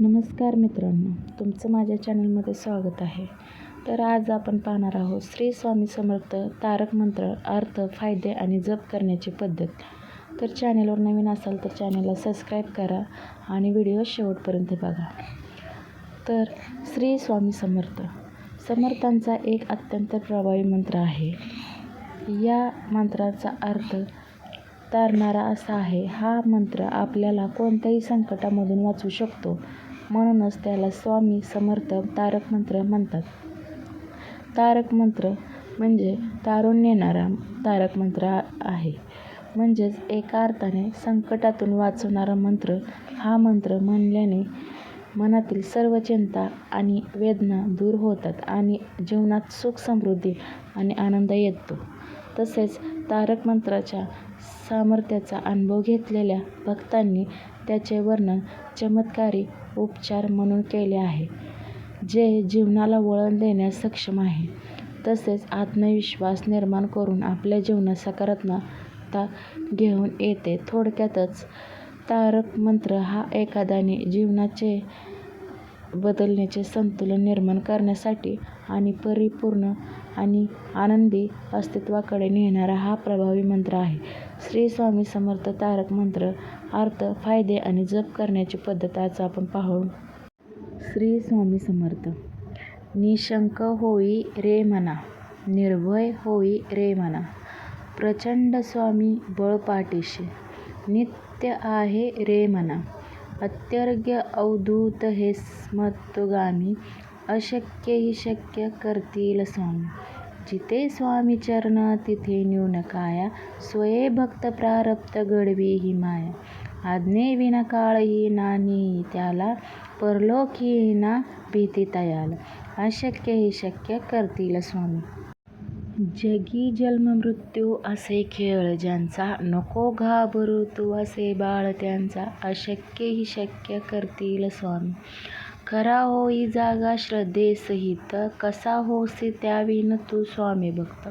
नमस्कार मित्रांनो तुमचं माझ्या चॅनलमध्ये स्वागत आहे. तर आज आपण पाहणार आहोत श्री स्वामी समर्थ तारक मंत्र अर्थ फायदे आणि जप करण्याची पद्धत. तर चॅनलवर नवीन असाल तर चॅनलला सबस्क्राईब करा आणि व्हिडिओ शेवटपर्यंत बघा. तर श्री स्वामी समर्थ समर्थांचा एक अत्यंत प्रभावी मंत्र आहे. या मंत्राचा अर्थ तारणारा असा आहे हा मंत्र आपल्याला कोणत्याही संकटामधून वाचवू शकतो. म्हणूनच त्याला स्वामी समर्थ तारक मंत्र म्हणतात. तारक मंत्र म्हणजे तारून नेणारा तारक मंत्र आहे. म्हणजेच एका अर्थाने संकटातून वाचवणारा मंत्र हा मंत्र म्हणल्याने मनातील सर्व चिंता आणि वेदना दूर होतात आणि जीवनात सुख समृद्धी आणि आनंद येतो. तसेच तारक मंत्राच्या सामर्थ्याचा अनुभव घेतलेल्या भक्तांनी त्याचे वर्णन चमत्कारी उपचार म्हणून केले आहे जे जीवनाला वळण देण्यास सक्षम आहे. तसेच आत्मविश्वास निर्माण करून आपल्या जीवनात सकारात्मकता घेऊन येते. थोडक्यातच तारक मंत्र हा एखाद्याने जीवनाचे बदलण्याचे संतुलन निर्माण करण्यासाठी आणि परिपूर्ण आणि आनंदी अस्तित्वाकडे नेणारा हा प्रभावी मंत्र आहे. श्री स्वामी समर्थ तारक मंत्र अर्थ फायदे आणि जप करण्याची पद्धत आज आपण पाहू. श्री स्वामी समर्थ निशंक होई रे मना निर्भय होई रे मना प्रचंड स्वामी बळ पाठीशी नित्य आहे रे मना. अत्यर्घ्य अवधूत हे स्मत्तगामी अशक्य ही शक्य करतील स्वामी. जिथे स्वामी चरणा तिथे न्यून काया स्वये भक्त प्रारब्ध घडवी ही माया. आज्ञेविना काळही नानी त्याला परलोकी ना भीती तयाला. अशक्य ही शक्य करतील स्वामी. जगी जन्म मृत्यू असे खेळ ज्यांचा नको घाबरू तू असे बाळ त्यांचा अशक्य ही शक्य करतील स्वामी खरा होई जागा श्रद्धेसहित कसा होसी त्याविन तू स्वामी भक्त.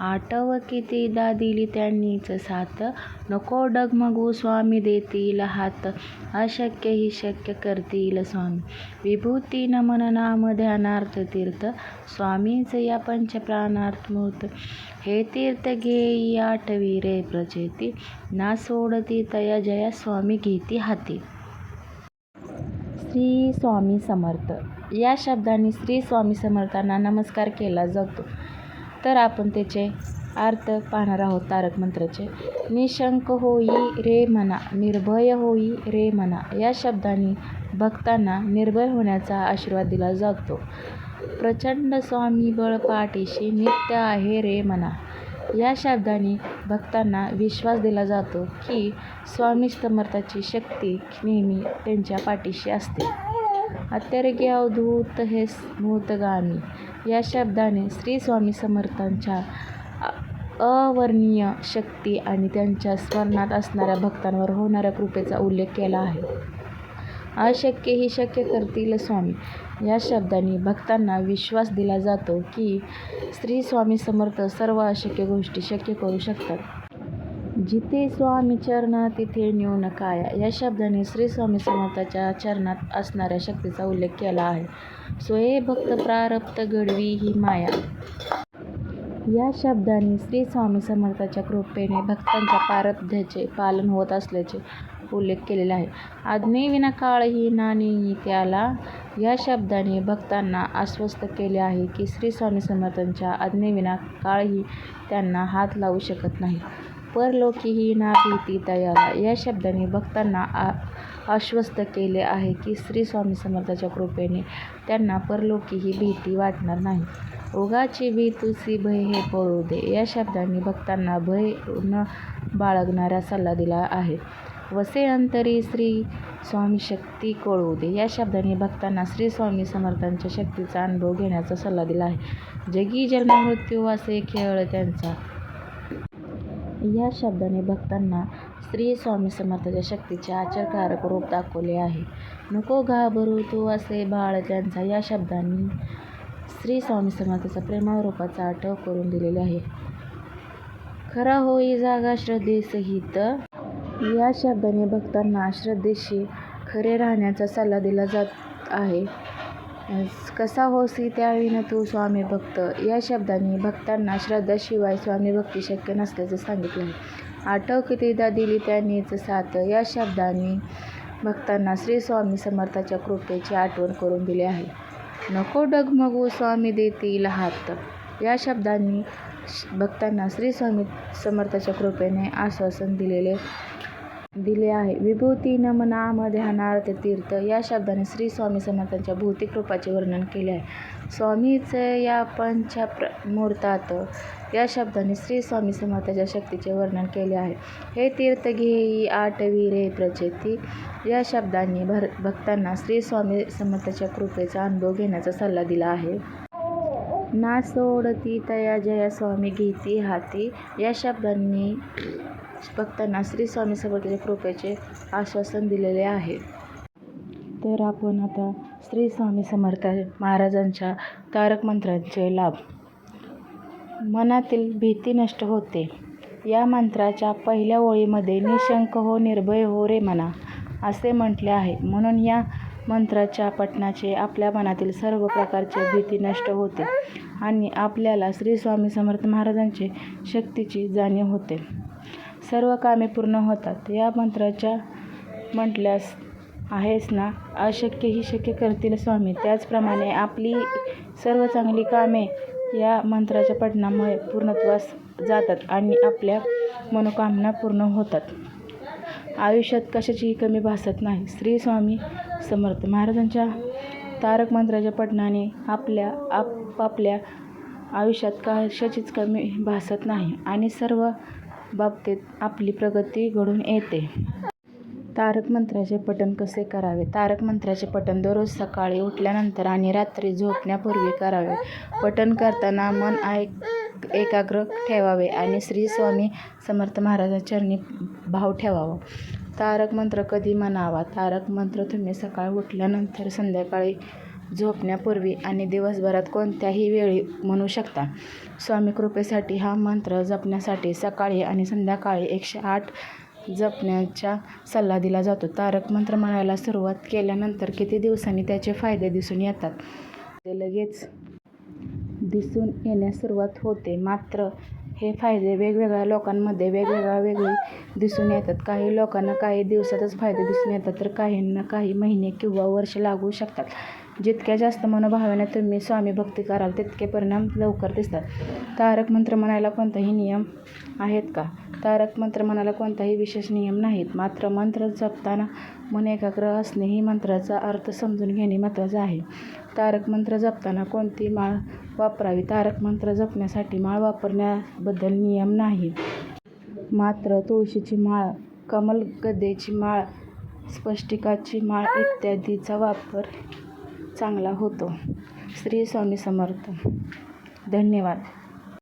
आठव कितीदा दिली त्यांनीच साथ. नको डगमगू स्वामी देतील हात. अशक्य ही शक्य करतील स्वामी. विभूती नमन नाम ध्यानार्थ तीर्थ. स्वामीच या पंचप्राणार्थ मूर्त. हे तीर्थ घेई आठवी रे प्रचेती. ना सोडती तया जया स्वामी घेती हाती. श्री स्वामी समर्थ. या शब्दाने श्री स्वामी समर्थांना नमस्कार केला जातो. तर आपण त्याचे अर्थ पाहणार आहोत तारक मंत्राचे. निशंक होई रे म्हणा निर्भय होई रे म्हणा या शब्दाने भक्तांना निर्भय होण्याचा आशीर्वाद दिला जातो. प्रचंड स्वामी बळ पाठीशी नित्य आहे रे म्हणा या शब्दाने भक्तांना विश्वास दिला जातो की स्वामी समर्थाची शक्ती नेहमी त्यांच्या पाठीशी असते. अत्यर्घ्य अवधूत हे स्मूतगामी या शब्दाने श्री स्वामी समर्थांच्या अवर्णीय शक्ती आणि त्यांच्या स्मरणात असणाऱ्या भक्तांवर होणाऱ्या कृपेचा उल्लेख केला आहे. अशक्य ही शक्य करतील स्वामी. या शब्दाने भक्तांना विश्वास दिला जातो की श्री स्वामी समर्थ सर्व अशक्य गोष्टी शक्य करू शकतात. जिथे स्वामी चरणा तिथे न्यून काया. या शब्दाने श्री स्वामी समर्थाच्या चरणात असणाऱ्या शक्तीचा उल्लेख केला आहे. स्वये भक्त प्रारब्ध घडवी ही माया. या शब्दाने श्री स्वामी समर्थाच्या कृपेने भक्तांच्या प्रारब्धाचे पालन होत असल्याचे उल्लेख केलेला आहे. आज्ञेविना काळही नाणी त्याला या शब्दाने भक्तांना आश्वस्त केले आहे की श्री स्वामी समर्थांच्या आज्ञेविना काळही त्यांना हात लावू शकत नाही. परलोकीही ना भीती तयाला या शब्दाने भक्तांना आ आश्वस्त केले आहे की श्री स्वामी समर्थाच्या कृपेने त्यांना परलोकी ही भीती वाटणार नाही. उगाची भीतुसी भय हे पळू दे. या शब्दांनी भक्तांना भय न बाळगणारा सल्ला दिला आहे. वसे अंतरी श्री स्वामी शक्ती कळू दे. या शब्दाने भक्तांना श्री स्वामी समर्थांच्या शक्तीचा अनुभव घेण्याचा सल्ला दिला आहे. जगी जन्म मृत्यू असे खेळ त्यांचा या शब्दाने भक्तांना श्री स्वामी समर्थाच्या शक्तीचे आचरकारक रूप दाखवले आहे. नको घाबरू तू असे बाळ त्यांचा या शब्दांनी श्री स्वामी समर्थाचा प्रेमळ रूपाचा आठव करून दिलेले आहे. खरा होई जागा श्रद्धेसहित या शब्दाने भक्तांना श्रद्धेशी खरे राहण्याचा सल्ला दिला जात आहे. कसा होसी न तू स्वामी भक्त? या शब्दांनी भक्तांना श्रद्धाशिवाय स्वामी भक्ती शक्य नसल्याचे सांगितले. आहे आठव कितीदा दिली त्यांनीच साथ. या शब्दांनी भक्तांना श्री स्वामी समर्थाच्या कृपेची आठवण करून दिली आहे. नको डगमगू स्वामी देतील हात. या शब्दांनी श- भक्तांना श्री स्वामी समर्थाच्या कृपेने आश्वासन दिलेले दिले आहे. विभूती नमनाम ध्यानार्थ तीर्थ. या शब्दाने श्री स्वामी समर्थांच्या भौतिक रूपाचे वर्णन केले आहे. स्वामीचे या पंचा प्र मुहूर्तात या शब्दाने श्री स्वामी समर्थाच्या शक्तीचे वर्णन केले आहे. हे तीर्थ घेई आठवी रे प्रचेती. या शब्दांनी भर भक्तांना श्री स्वामी समर्थाच्या कृपेचा अनुभव घेण्याचा सल्ला दिला आहे. ना सोडती तया जया स्वामी घेती हाती. या शब्दांनी भक्तांना श्री स्वामी समर्थाच्या कृपेचे आश्वासन दिलेले आहे. तर आपण आता श्री स्वामी समर्थ महाराजांच्या तारक मंत्रांचे लाभ. मनातील भीती नष्ट होते. या मंत्राच्या पहिल्या ओळीमध्ये निशंक हो निर्भय हो रे मना असे म्हटले आहे. म्हणून या मंत्राच्या पठणाचे आपल्या मनातील सर्व प्रकारची भीती नष्ट होते आणि आपल्याला श्री स्वामी समर्थ महाराजांचे शक्तीची जाणीव होते. सर्व कामे पूर्ण होतात. या मंत्राच्या म्हटल्यास आहेस ना? अशक्य ही शक्य करतील स्वामी. त्याचप्रमाणे आपली सर्व चांगली कामे या मंत्राच्या पठणामुळे पूर्णत्वास जातात आणि आपल्या मनोकामना पूर्ण होतात. आयुष्यात कशाचीही कमी भासत नाही. श्री स्वामी समर्थ. महाराजांच्या तारक मंत्राच्या पठणाने आपल्या आपापल्या आयुष्यात कशाचीच कमी भासत नाही आणि सर्व बाबतीत आपली प्रगती घडून येते. तारक मंत्राचे पठण कसे करावे? तारक मंत्राचे पठण दररोज सकाळी उठल्यानंतर आणि रात्री झोपण्यापूर्वी करावे. पठण करताना मन ऐक एकाग्र ठेवावे आणि श्री स्वामी समर्थ महाराजांच्या चरणी भाव ठेवावा. तारक मंत्र कधी म्हणावा? तारक मंत्र तुम्ही सकाळी उठल्यानंतर संध्याकाळी झोपण्यापूर्वी आणि दिवसभरात कोणत्याही वेळी म्हणू शकता. स्वामी कृपेसाठी हा मंत्र जपण्यासाठी सकाळी आणि संध्याकाळी एकशे आठ जपण्याचा सल्ला दिला जातो. तारक मंत्र म्हणायला सुरुवात केल्यानंतर किती दिवसांनी त्याचे फायदे दिसून येतात? ते लगेच दिसून येण्यास सुरुवात होते. मात्र हे फायदे वेगवेगळ्या लोकांमध्ये वेगवेगळ्या वेगळे दिसून येतात. काही लोकांना काही दिवसातच फायदे दिसून येतात तर काहींना काही महिने किंवा वर्ष लागू शकतात. जितक्या जास्त मनोभावाने तुम्ही स्वामी भक्ती कराल तितके परिणाम लवकर दिसतात. तारक मंत्र म्हणायला कोणताही नियम आहेत का? तारक मंत्र म्हणायला कोणताही विशेष नियम नाहीत. मात्र मंत्र जपताना मन एकाग्र असणे ही मंत्राचा अर्थ समजून घेणे महत्त्वाचं आहे. तारक मंत्र जपताना कोणती माळ वापरावी? तारक मंत्र जपण्यासाठी माळ वापरण्याबद्दल नियम नाही. मात्र तुळशीची माळ कमलगद्देची माळ स्पष्टिकाची माळ इत्यादीचा वापर चांगला होतो. श्री स्वामी समर्थ. धन्यवाद.